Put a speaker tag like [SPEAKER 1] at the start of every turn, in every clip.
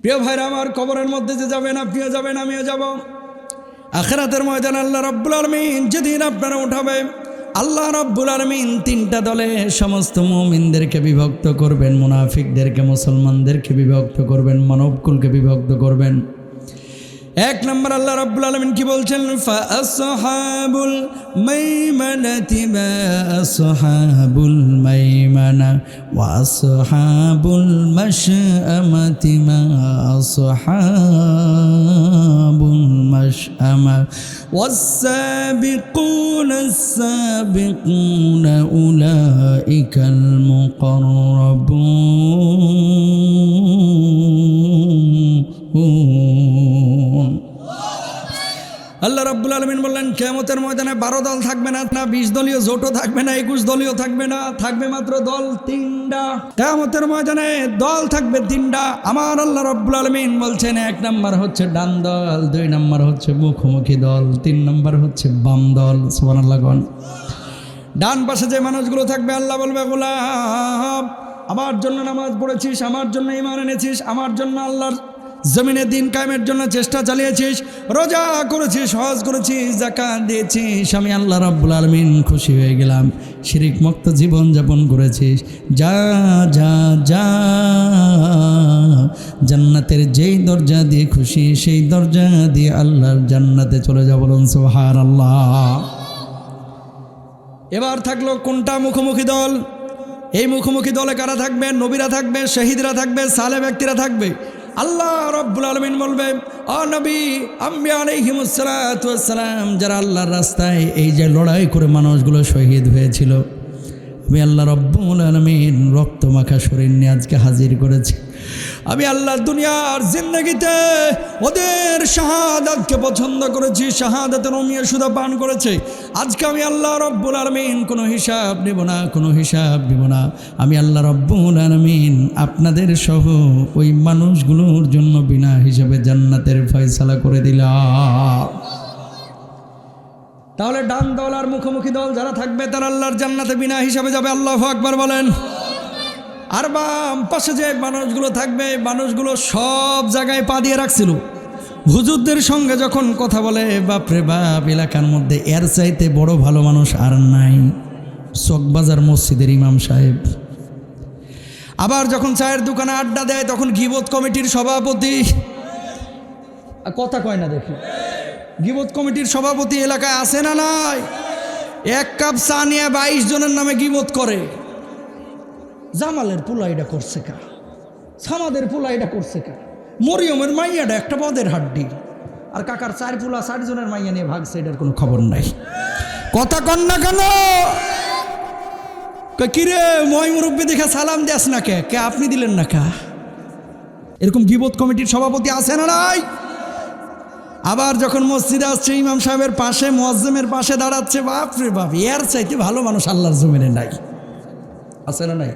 [SPEAKER 1] প্রিয় ভাইরা, আমার কবরের মধ্যে যে যাবেন আপনিও যাবেন আমিও যাব। আখেরাতের ময়দান আল্লাহ রব্বুল আলমিন যেদিন আপনারা উঠাবে, আল্লাহ রব্বুল আলমিন তিনটা দলে সমস্ত মুমিনদেরকে বিভক্ত করবেন, মুনাফিকদেরকে, মুসলমানদেরকে বিভক্ত করবেন, মানবকুলকে বিভক্ত করবেন। এক নম্বর আল্লাহ রাব্বুল আলামিন কি বলছেন ফাসহাবুল মাইমানাতি মা আসহাবুল মাইমানা ওয়া আসহাবুল মাশআমাতি মা আসহাবুল মাশআমা والسابقون السابقون أولئك المقربون রাব্বুল আলমিন বললেন কেমতের ময়দানে বারো দল থাকবে না না বিশ দলীয় জোটও থাকবে না, একুশ দলীয় থাকবে না, থাকবে মাত্র দল তিনটা। কেমতের ময়দানে দল থাকবে তিনটা। আমার আল্লাহ রাব্বুল আলমিন বলছেন, এক নাম্বার হচ্ছে ডান দল, দুই নাম্বার হচ্ছে মুখোমুখি দল, তিন নাম্বার হচ্ছে বাম দল সোমান আল্লাহ ডান পাশে যে মানুষগুলো থাকবে, আল্লাহ বলবে গোলাম আমার জন্য নামাজ পড়েছিস, আমার জন্য ইমান এনেছিস, আমার জন্য আল্লাহর জমিনে দিন কায়েমের জন্য চেষ্টা চালিয়েছিস, রোজা করেছিস, হজ করেছিস, জাকাত দিয়েছিস। আমি আল্লাহ রাব্বুল আলমিন খুশি হয়ে গেলাম। শিরিক মুক্ত জীবন যাপন করেছিস। যা যা যা। জান্নাতের যেই দরজা দিয়ে খুশি, সেই দরজা দিয়ে আল্লাহর জান্নাতে চলে যাব বলুন সোহার আল্লাহ এবার থাকল কোনটা মুখোমুখি দল? এই মুখোমুখি দলে কারা থাকবে? নবীরা থাকবে, শহীদরা থাকবে, সালে ব্যক্তিরা থাকবে। আল্লাহ রব্বুল আলমিন বলবে নবী, আম্বি আলাইহিমুসালাম যারা আল্লাহর রাস্তায় এই যে লড়াই করে মানুষগুলো শহীদ হয়েছিল, আমি আল্লাহ রব্বুল আলমিন রক্ত মাখা শরীর নিয়ে আজকে হাজির করেছি। আমি আল্লাহ দুনিয়ার জিন্দগিতে ওদের শাহাদাতকে পছন্দ করেছি, শাহাদাতের অমিয়া সুদা পান করেছে। আজকে আমি আল্লাহ রব্বুল আলমিন কোনো হিসাব নেব না, কোনো হিসাব নেব না। আমি আল্লাহ রব্বুল আলমিন আপনাদের সহ ওই মানুষগুলোর জন্য বিনা হিসাবে জান্নাতের ফয়সালা করে দিলাম। তাহলে ডান দল আর মুখোমুখি দল যারা থাকবে তারা আল্লাহর জান্নাতে বিনা হিসাবে যাবে, আল্লাহ আকবার বলেন। আর বাম পাশে যে মানুষগুলো থাকবে মানুষগুলো সব জায়গায় পা দিয়ে রাখছিল। হুজুরদের সঙ্গে যখন কথা বলে, বাপরে বাপ, এলাকার মধ্যে এর চাইতে বড় ভালো মানুষ আর নাই। চকবাজার মসজিদের ইমাম সাহেব। আবার যখন চায়ের দোকানে আড্ডা দেয়, তখন গিবত কমিটির সভাপতি। কথা কয় না দেখি। গিবত কমিটির সভাপতি এলাকায় আছে না নাই? এক কাপ চা নিয়ে বাইশ জনের নামে গিবত করে। জামালের পোলা এটা করছে কা সামাদের পোলা এটা করছে কা মরিয়মের মাইয়াটা একটা বদের হাড্ডি। আর কাকার চার পোলা ষাট জনের মাইয়া নিয়ে ভাগছে, এটার কোনো খবর নাই। কথা কন না কেন? কিরে, মই মুরব্বী দেখে সালাম দেস না কে? কে আপনি দিলেন না কা? এরকম গিবত কমিটির সভাপতি আছে না নাই? আবার যখন মসজিদে আসছে, ইমাম সাহেবের পাশে, মোয়াজ্জেমের পাশে দাঁড়াচ্ছে বাপ রে বাপ, এর চাইতে ভালো মানুষ আল্লাহর জমিনে নাই। আছে না নাই?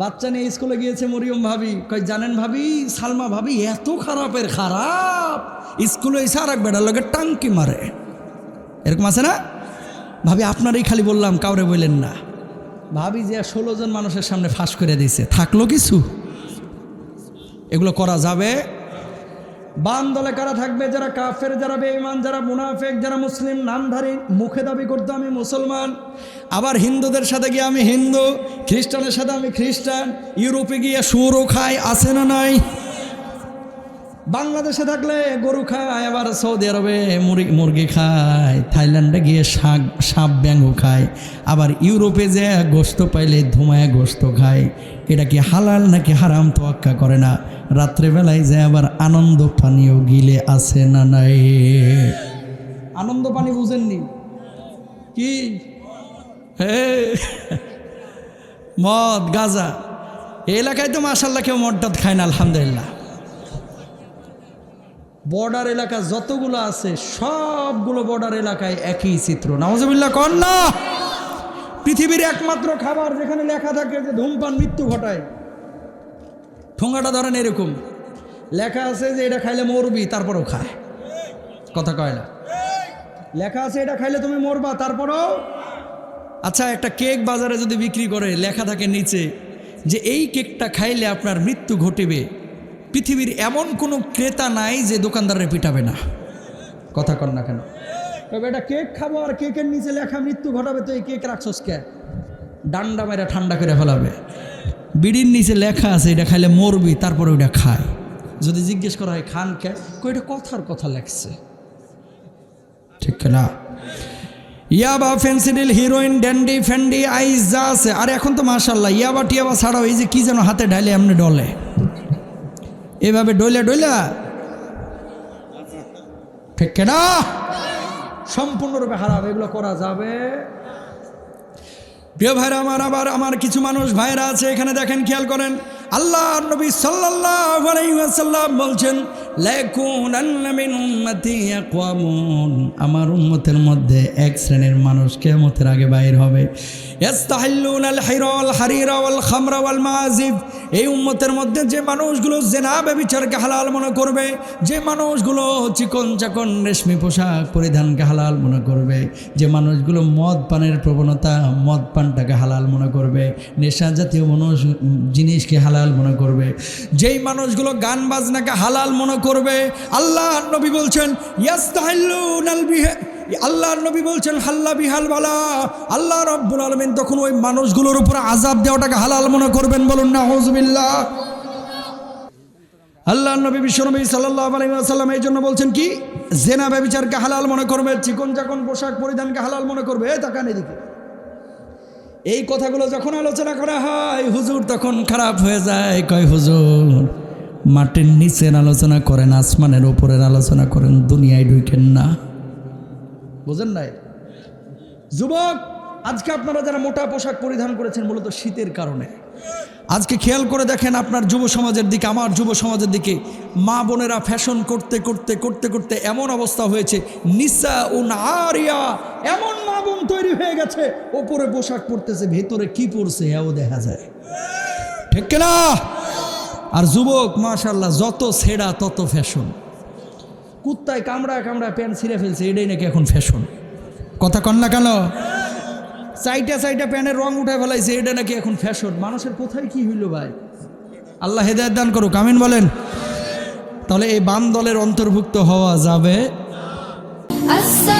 [SPEAKER 1] বাচ্চা নিয়ে স্কুলে গিয়েছে মরিয়ম ভাবি। কই জানেন ভাবি, সালমা ভাবি এত খারাপের খারাপ। স্কুলে এসে আর এক বেড়ার লোকের টাঙ্কি মারে। এরকম আছে না? ভাবি, আপনারই খালি বললাম, কাউরে বললেন না। ভাবি যে ষোলো জন মানুষের সামনে ফাঁস করে দিয়েছে, থাকল কিছু? এগুলো করা যাবে? বাম দলে কারা থাকবে? যারা কাফের, যারা বেঈমান, যারা মুনাফেক, যারা মুসলিম, নামধারী, মুখে দাবি করতো আমি মুসলমান। আবার হিন্দুদের সাথে গিয়ে আমি হিন্দু, খ্রিস্টানের সাথে আমি খ্রিস্টান, ইউরোপে গিয়ে সুরও খাই আসে না নাই? বাংলাদেশে থাকলে গরু খায়, আবার সৌদি আরবে মুরগি মুরগি খায়, থাইল্যান্ডে গিয়ে শাক, সাপ ব্যাঙ্গ খায়, আবার ইউরোপে যে গোস্ত পাইলে ধুমায় গোস্ত খায়। এটা কি হালাল নাকি হারাম তোয়াক্কা করে না? রাত্রেবেলায় যে আবার আনন্দ পানীয় গিলে আছে না নাই? আনন্দ পানি বুঝেননি? কি? হে, মদ, গাজা এলাকায় তো মাসাল্লাহ কেউ মদটাত খায় না, আলহামদুলিল্লাহ। বর্ডার এলাকা যতগুলো আছে, সবগুলো বর্ডার এলাকায় একই চিত্র। নওয়াজবিল্লা কন না? পৃথিবীর একমাত্র খাবার যেখানে লেখা থাকে যে ধূমপান মৃত্যু ঘটায়। ঠোঙাটা ধরেন এরকম। লেখা আছে যে এটা খাইলে মরবি, তারপরেও খায়। কথা কয় না? লেখা আছে এটা খাইলে তুমি মরবা, তারপরেও আচ্ছা একটা কেক বাজারে যদি বিক্রি করে, লেখা থাকে নিচে যে এই কেকটা খাইলে আপনার মৃত্যু ঘটিবে। পৃথিবীর এমন কোনো ক্রেতা নাই যে দোকানদারের পিটাবে না। কথা কর না কেন? তবে এটা কেক খাব আর কেকের নিচে লেখা মৃত্যু ঘটাবে তো এই কেক রাখছস কে? ডান্ডা মেরে ঠান্ডা করে ফেলাবে। বিড়ির নিচে লেখা আছে এটা খাইলে মরবি তারপরে ওইটা খায়। যদি জিজ্ঞেস করা হয় খান কে? কই এটা কথার কথা লেখছে। ঠিক না? ইয়াবা ফেন্সিডিল হিরোইন ড্যান্ডি ফ্যান্ডি আইস যা আছে। আর এখন তো মাশাল্লাহ ইয়াবা টিয়াবা ছাড়াও এই যে কি যেন হাতে ঢালে এমনি ডলে। এভাবে ডইলা ডইলা। ঠিক না সম্পূর্ণরূপে হারাম, এগুলো করা যাবে। প্রিয় ভাইরা আমার, আবার আমার কিছু মানুষ ভাইরা আছে, এখানে দেখেন, খেয়াল করেন। আল্লাহ নবী ওয়াসাল্লাম বলছেন আমার উম্মতের মধ্যে এক শ্রেণির মানুষ কিয়ামতের আগে বাইর হবে। ইয়াস্তাহিল্লুনাল হিরা ওয়াল এই উম্মতের মধ্যে যে মানুষগুলো জেনা ব্যভিচারকে হালাল মনে করবে, যে মানুষগুলো চিকন চাকন রেশমি পোশাক পরিধানকে হালাল মনে করবে, যে মানুষগুলো মদ পানের প্রবণতা মদ পানটাকে হালাল মনে করবে, নেশা জাতীয় মানুষ জিনিসকে হালাল মনে করবে, যেই মানুষগুলো গান বাজনাকে হালাল মনে করবে, আল্লাহ নবী বলছেন, ইয়াস্তাহিল্লুনাল বিহে আল্লাহ নবী বলছেন, হাল্লা বিহাল বালা। আল্লাহ রব্বুল আলমিন তখন ওই মানুষগুলোর উপর আজাব দেওয়াটাকে হালাল মনে করবেন বলুন না হজবিল্লা আল্লাহ নবী বিশ্বনবী সাল্লাহ আলাইসাল্লাম এই জন্য বলছেন কি, জেনা ব্যবিচারকে হালাল মনে করবে, চিকন চাকন পোশাক পরিধানকে হালাল মনে করবে। তাকান এদিকে। এই কথাগুলো যখন আলোচনা করা হয়, হুজুর তখন খারাপ হয়ে যায়, কয়, হুজুর, মাটির নিচের আলোচনা করেন, আসমানের ওপরের আলোচনা করেন, দুনিয়ায় ঢুকেন না। বুঝেন নাই? যুবক, আজকে আপনারা যারা মোটা পোশাক পরিধান করেছেন, মূলত শীতের কারণে। আজকে খেয়াল করে দেখেন আপনার যুব সমাজের দিকে, আমার যুব সমাজের দিকে মা বোনেরা ফ্যাশন করতে করতে করতে করতে এমন অবস্থা হয়েছে নিসা ও আরিয়া, এমন মা বোন তৈরি হয়ে গেছে, ওপরে পোশাক পরতেছে, ভেতরে কি পরছে, এও দেখা যায়। ঠিক না আর যুবক মাশাল্লাহ যত ছেঁড়া তত ফ্যাশন কুত্তায় কামড়া কামড়া প্যান্ট ছিঁড়ে ফেলছে, এটাই নাকি এখন ফ্যাশন কথা কন না কেন? চাইটা চাইটা প্যান্টের রং উঠে ফেলাইছে, এটা নাকি এখন ফ্যাশন মানুষের কোথায় কি হইল ভাই? আল্লাহ হেদায়ত দান করুক, আমিন বলেন। তাহলে এই বাম দলের অন্তর্ভুক্ত হওয়া যাবে।
[SPEAKER 2] আচ্ছা।